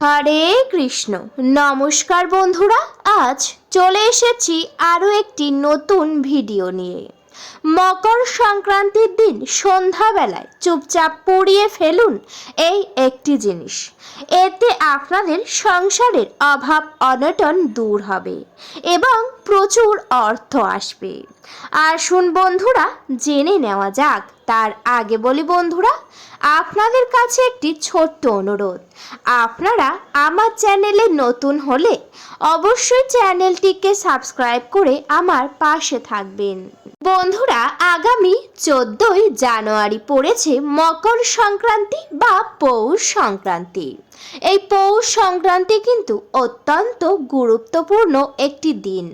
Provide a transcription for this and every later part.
হরে কৃষ্ণ। নমস্কার বন্ধুরা, আজ চলে এসেছি আরও একটি নতুন ভিডিও নিয়ে। মকর সংক্রান্তির দিন সন্ধ্যাবেলায় চুপচাপ পড়িয়ে ফেলুন এই একটি জিনিস। এতে আপনাদের সংসারের অভাব অনটন দূর হবে এবং প্রচুর অর্থ আসবে। আসুন বন্ধুরা, জেনে নেওয়া যাক তার আগে বলি বন্ধুরা, আপনাদের কাছে একটি ছোট্ট অনুরোধ। আপনারা আমার চ্যানেলে নতুন হলে অবশ্যই চ্যানেলটিকে সাবস্ক্রাইব করে আমার পাশে থাকবেন। বন্ধুরা, আগামী চোদ্দই জানুয়ারি পড়েছে মকর সংক্রান্তি বা পৌষ সংক্রান্তি। এই পৌষ সংক্রান্তি কিন্তু অত্যন্ত গুরুত্বপূর্ণ একটি দিন।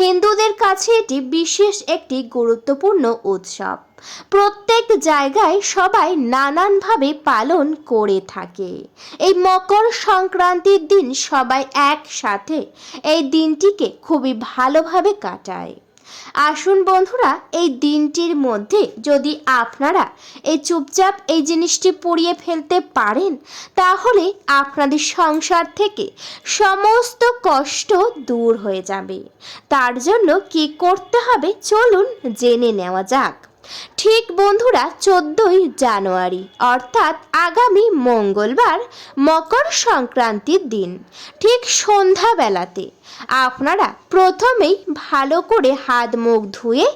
হিন্দুদের কাছে এটি বিশেষ একটি গুরুত্বপূর্ণ উৎসব। প্রত্যেক জায়গায় সবাই নানানভাবে পালন করে থাকে। এই মকর সংক্রান্তির দিন সবাই একসাথে এই দিনটিকে খুবই ভালোভাবে কাটায়। আসুন বন্ধুরা, এই দিনটির মধ্যে যদি আপনারা এই চুপচাপ এই জিনিসটি পুড়িয়ে ফেলতে পারেন, তাহলে আপনাদের সংসার থেকে সমস্ত কষ্ট দূর হয়ে যাবে। তার জন্য কি করতে হবে? চলুন জেনে নেওয়া যাক। ঠিক বন্ধুরা, চোদ্দই জানুয়ারি, অর্থাৎ আগামী মঙ্গলবার, মকর সংক্রান্তির দিন। ঠিক সন্ধ্যাবেলাতে আপনারা প্রথমেই ভালো করে হাত মুখ ধুয়ে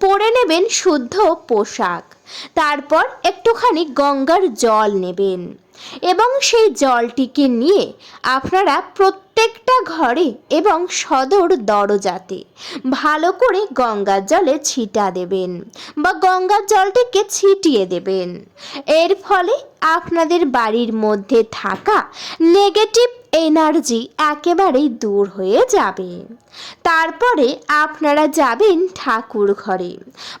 পরে নেবেন শুদ্ধ পোশাক। তারপর একটুখানি গঙ্গার জল নেবেন। এবং সেই জলটিকে নিয়ে আপনারা প্রত্যেকটা ঘরে এবং সদর দরজাতে ভালো করে গঙ্গার জলে ছিটা দেবেন বা গঙ্গার জলটিকে ছিটিয়ে দেবেন। এর ফলে আপনাদের বাড়ির মধ্যে থাকা নেগেটিভ এনার্জি একেবারেই দূর হয়ে যাবে। তারপরে আপনারা যাবেন ঠাকুর ঘরে।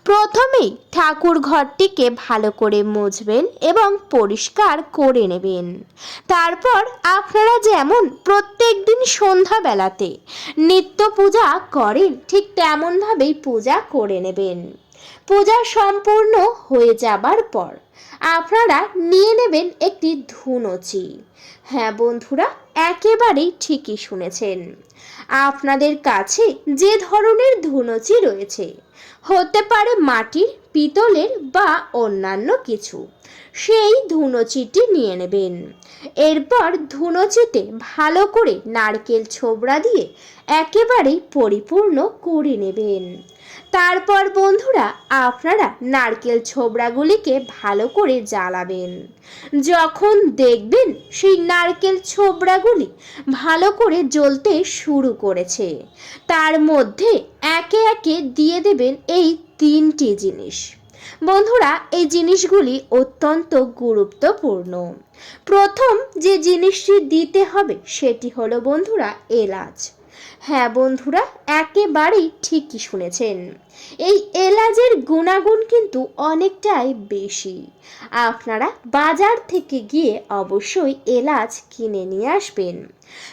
প্রথমেই ঠাকুর ঘরটিকে ভালো করে মুছবেন এবং পরিষ্কার করে নেবেন। তারপর আপনারা যেমন প্রত্যেক দিন সন্ধ্যাবেলাতে নিত্য পূজা করেন, ঠিক তেমনভাবেই পূজা করে নেবেন। পূজা সম্পূর্ণ হয়ে যাবার পর আপনারা নিয়ে নেবেন একটি ধুনুচি। হ্যাঁ বন্ধুরা, একেবারেই ঠিকই শুনেছেন। আপনাদের কাছে যে ধরনের ধুনুচি রয়েছে, হতে পারে মাটির, পিতলের বা অন্যান্য কিছু, সেই ধুনুচিটি নিয়ে নেবেন। এরপর ধুনুচিতে ভালো করে নারকেল ছোবড়া দিয়ে একেবারেই পরিপূর্ণ করে নেবেন। তারপর বন্ধুরা, আপনারা নারকেল ছোবড়াগুলিকে ভালো করে জ্বালাবেন। যখন দেখবেন সেই নারকেল ছোবড়াগুলি ভালো করে জ্বলতে শুরু করেছে, তার মধ্যে একে একে দিয়ে দেবেন এই তিনটি জিনিস। বন্ধুরা, এই জিনিসগুলি অত্যন্ত গুরুত্বপূর্ণ। প্রথম যে জিনিসটি দিতে হবে সেটি হলো বন্ধুরা, এলাচ। হ্যাঁ বন্ধুরা, একেবারেই ঠিকই শুনেছেন। এই এলাচের গুণাগুণ কিন্তু অনেকটাই বেশি। আপনারা বাজার থেকে গিয়ে অবশ্যই এলাচ কিনে নিয়ে আসবেন।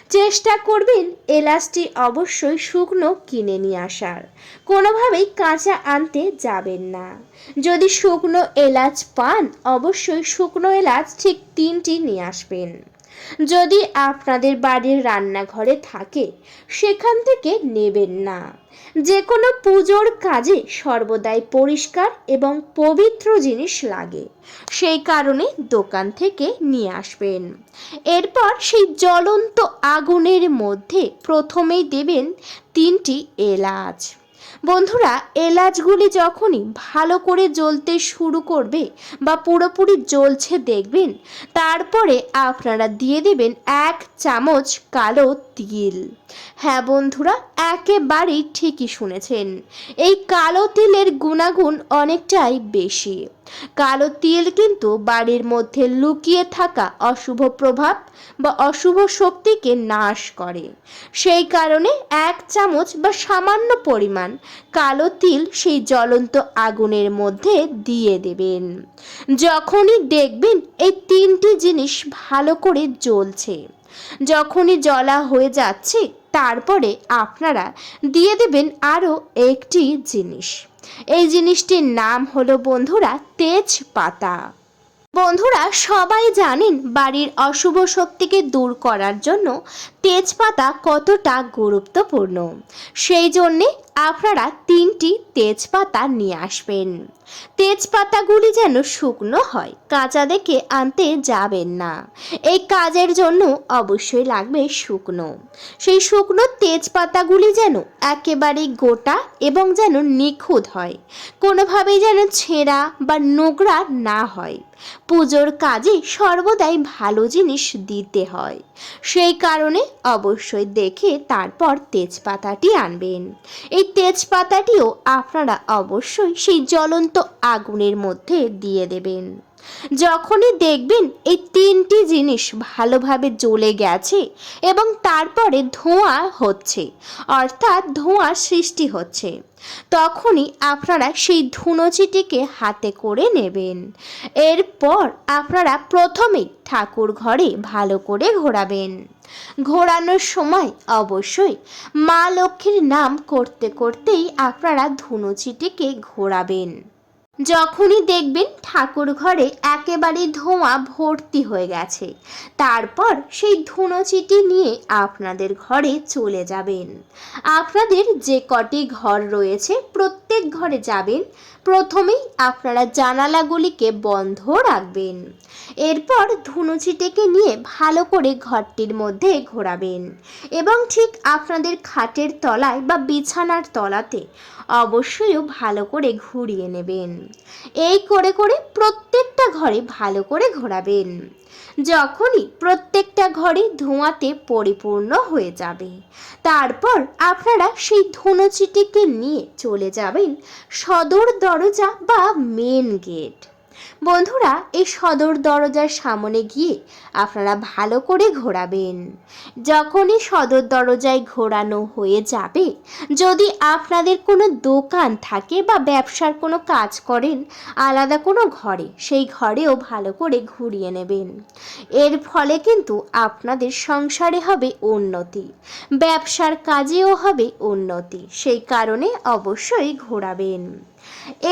চেষ্টা করবেন এলাচটি অবশ্যই শুকনো কিনে নিয়ে আসার। কোনোভাবেই কাঁচা আনতে যাবেন না। যদি শুকনো এলাচ পান, অবশ্যই শুকনো এলাচ ঠিক তিনটি নিয়ে আসবেন। যদি আপনাদের বাড়ির রান্নাঘরে থাকে, সেখান থেকে নেবেন না। যে কোনো পুজোর কাজে সর্বদাই পরিষ্কার এবং পবিত্র জিনিস লাগে। সেই কারণে দোকান থেকে নিয়ে আসবেন। এরপর সেই জ্বলন্ত আগুনের মধ্যে প্রথমেই দেবেন তিনটি এলাচ। বন্ধুরা, এলাচগুলি যখনই ভালো করে জ্বলতে শুরু করবে বা পুরোপুরি জ্বলছে দেখবেন, তারপরে আপনারা দিয়ে দেবেন এক চামচ কালো তিল। হ্যাঁ বন্ধুরা, একেবারেই ঠিকই শুনেছেন। এই কালো তিলের গুণাগুণ অনেকটাই বেশি। কালো তিল কিন্তু বাড়ির মধ্যে লুকিয়ে থাকা অশুভ প্রভাব বা অশুভ শক্তিকে নাশ করে। সেই কারণে এক চামচ বা সামান্য পরিমাণ কালো তিল সেই জ্বলন্ত আগুনের মধ্যে দিয়ে দেবেন। যখনই দেখবেন এই তিনটি জিনিস ভালো করে জ্বলছে, যখনই জ্বলা হয়ে যাচ্ছে তারপরে আপনারা দিয়ে দেবেন আরও একটি জিনিস। এই জিনিসটির নাম হলো বন্ধুরা তেজপাতা। বন্ধুরা সবাই জানেন বাড়ির অশুভ শক্তিকে দূর করার জন্য তেজপাতা কতটা গুরুত্বপূর্ণ? সেই জন্যে আপনারা তিনটি তেজপাতা নিয়ে আসবেন। তেজপাতাগুলি যেন শুকনো হয়, কাঁচা দেখে আনতে যাবেন না। এই কাজের জন্য অবশ্যই লাগবে শুকনো। সেই শুকনো তেজপাতাগুলি যেন একেবারে গোটা এবং যেন নিখুঁত হয়, কোনোভাবেই যেন ছেঁড়া বা নোংরা না হয়। পুজোর কাজে সর্বদাই ভালো জিনিস দিতে হয়। সেই কারণে অবশ্যই দেখে তারপর তেজপাতাটি আনবেন। এই তেজপাতাটিও আপনারা অবশ্যই সেই জ্বলন্ত আগুনের মধ্যে দিয়ে দেবেন। যখনই দেখবেন এই তিনটি জিনিস ভালোভাবে জ্বলে গেছে এবং তারপরে ধোঁয়া হচ্ছে, অর্থাৎ ধোঁয়ার সৃষ্টি হচ্ছে, তখনই আপনারা সেই ধুনোচিটিকে হাতে করে নেবেন। এরপর আপনারা প্রথমেই ঠাকুর ঘরে ভালো করে ঘোরাবেন। ঘোরানোর সময় অবশ্যই মা লক্ষ্মীর নাম করতে করতেই আপনারা ধুনুচিটিকে ঘোরাবেন। যখনই দেখবেন ঠাকুর ঘরে একেবারে ধোঁয়া ভর্তি হয়ে গেছে, তারপর সেই ধুনোচিটি নিয়ে আপনাদের ঘরে চলে যাবেন। আপনাদের যে কটি ঘর রয়েছে, প্রত্যেক ঘরে যাবেন প্রথমেই আপনারা জানালাগুলিকে বন্ধ রাখবেন। এরপর ধুনুচিটিকে নিয়ে ভালো করে ঘরটির মধ্যে ঘোরাবেন এবং ঠিক আপনাদের খাটের তলায় বা বিছানার তলাতে অবশ্যই ভালো করে ঘুরিয়ে নেবেন। এই করে করে প্রত্যেকটা ঘরে ভালো করে ঘোরাবেন। যখনই প্রত্যেকটা ঘরে ধোঁয়াতে পরিপূর্ণ হয়ে যাবে, তারপর আপনারা সেই ধনুচিটিকে নিয়ে চলে যাবেন সদর দরজা বা মেন গেট বন্ধুরা, এই সদর দরজার সামনে গিয়ে আপনারা ভালো করে ঘোরাবেন। যখনই সদর দরজায় ঘোরানো হয়ে যাবে, যদি আপনাদের কোনো দোকান থাকে বা ব্যবসার কোনো কাজ করেন, আলাদা কোনো ঘরে, সেই ঘরেও ভালো করে ঘুরিয়ে নেবেন। এর ফলে কিন্তু আপনাদের সংসারে হবে উন্নতি, ব্যবসার কাজেও হবে উন্নতি, সেই কারণে অবশ্যই ঘোরাবেন।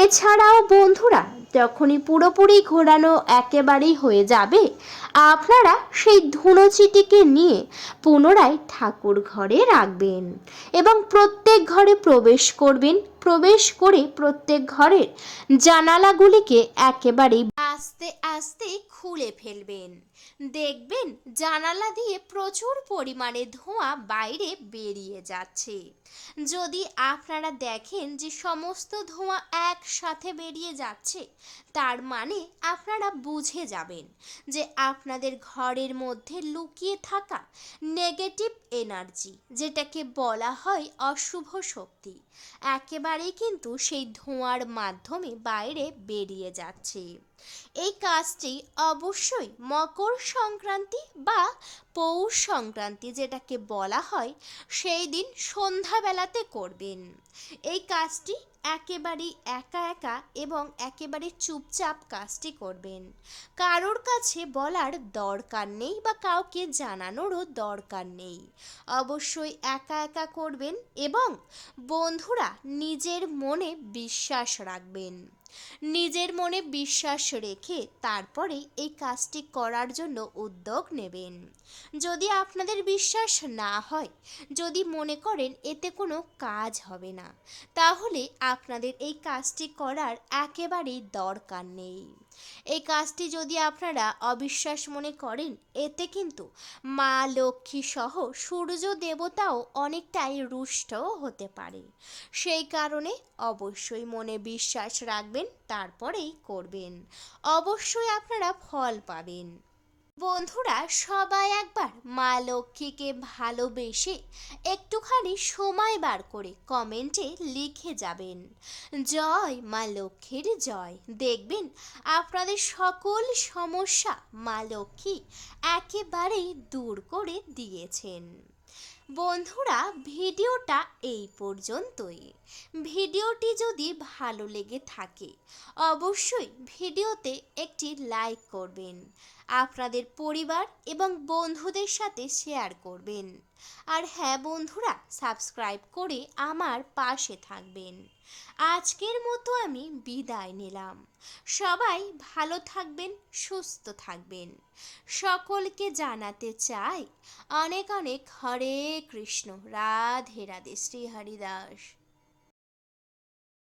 এছাড়াও বন্ধুরা যখনই পুরোপুরি ঘোরানো একেবারেই হয়ে যাবে, আপনারা সেই ধুনোচিটিকে নিয়ে পুনরায় ঠাকুর ঘরে রাখবেন এবং প্রত্যেক ঘরে প্রবেশ করবেন। প্রবেশ করে প্রত্যেক ঘরের জানালাগুলিকে একেবারেই আস্তে আস্তে খুলে ফেলবেন। দেখবেন জানালা দিয়ে প্রচুর পরিমাণে ধোঁয়া বাইরে বেরিয়ে যাচ্ছে। যদি আপনারা দেখেন যে সমস্ত ধোঁয়া একসাথে বেরিয়ে যাচ্ছে, তার মানে আপনারা বুঝে যাবেন যে আপনাদের ঘরের মধ্যে লুকিয়ে থাকা নেগেটিভ এনার্জি যেটাকে বলা হয় অশুভ শক্তি, একেবারেই কিন্তু সেই ধোঁয়ার মাধ্যমে বাইরে বেরিয়ে যাচ্ছে। এই কাজটি অবশ্যই মকর সংক্রান্তি বা পৌষ সংক্রান্তি যেটাকে বলা হয়, সেই দিন সন্ধ্যাবেলাতে করবেন। এই কাজটি একেবারেই একা একা এবং একেবারে চুপচাপ কাজটি করবেন। কারোর কাছে বলার দরকার নেই বা কাউকে জানানোরও দরকার নেই। অবশ্যই একা একা করবেন এবং বন্ধুরা নিজের মনে বিশ্বাস রাখবেন। নিজের মনে বিশ্বাস রেখে তারপরে এই কাজটি করার জন্য উদ্যোগ নেবেন। যদি আপনাদের বিশ্বাস না হয়, যদি মনে করেন এতে কোনো কাজ হবে না, তাহলে আপনাদের এই কাজটি করার একেবারেই দরকার নেই। এই কাজটি যদি আপনারা অবিশ্বাস মনে করেন, এতে কিন্তু মা, লক্ষ্মী সহ সূর্য দেবতাও অনেকটাই রুষ্টও হতে পারে। সেই কারণে অবশ্যই মনে বিশ্বাস রাখবেন, তারপরেই করবেন। অবশ্যই আপনারা ফল পাবেন। বন্ধুরা, সবাই একবার মা লক্ষ্মীকে ভালোবেসে একটুখানি সময় বার করে কমেন্টে লিখে যাবেন। জয় মা লক্ষ্মীর জয়। দেখবেন আপনাদের সকল সমস্যা মা লক্ষ্মী একেবারেই দূর করে দিয়েছেন। বন্ধুরা, ভিডিওটা এই পর্যন্তই। ভিডিওটি যদি ভালো লেগে থাকে, অবশ্যই ভিডিওতে একটি লাইক করবেন, আপনাদের পরিবার এবং বন্ধুদের সাথে শেয়ার করবেন। আর হ্যাঁ বন্ধুরা সাবস্ক্রাইব করে আমার পাশে থাকবেন। আজকের মতো আমি বিদায় নিলাম। সবাই ভালো থাকবেন, সুস্থ থাকবেন। সকলকে জানাতে চাই, অনেক অনেক হরে কৃষ্ণ। রাধে রাধে, শ্রী হরিদাস।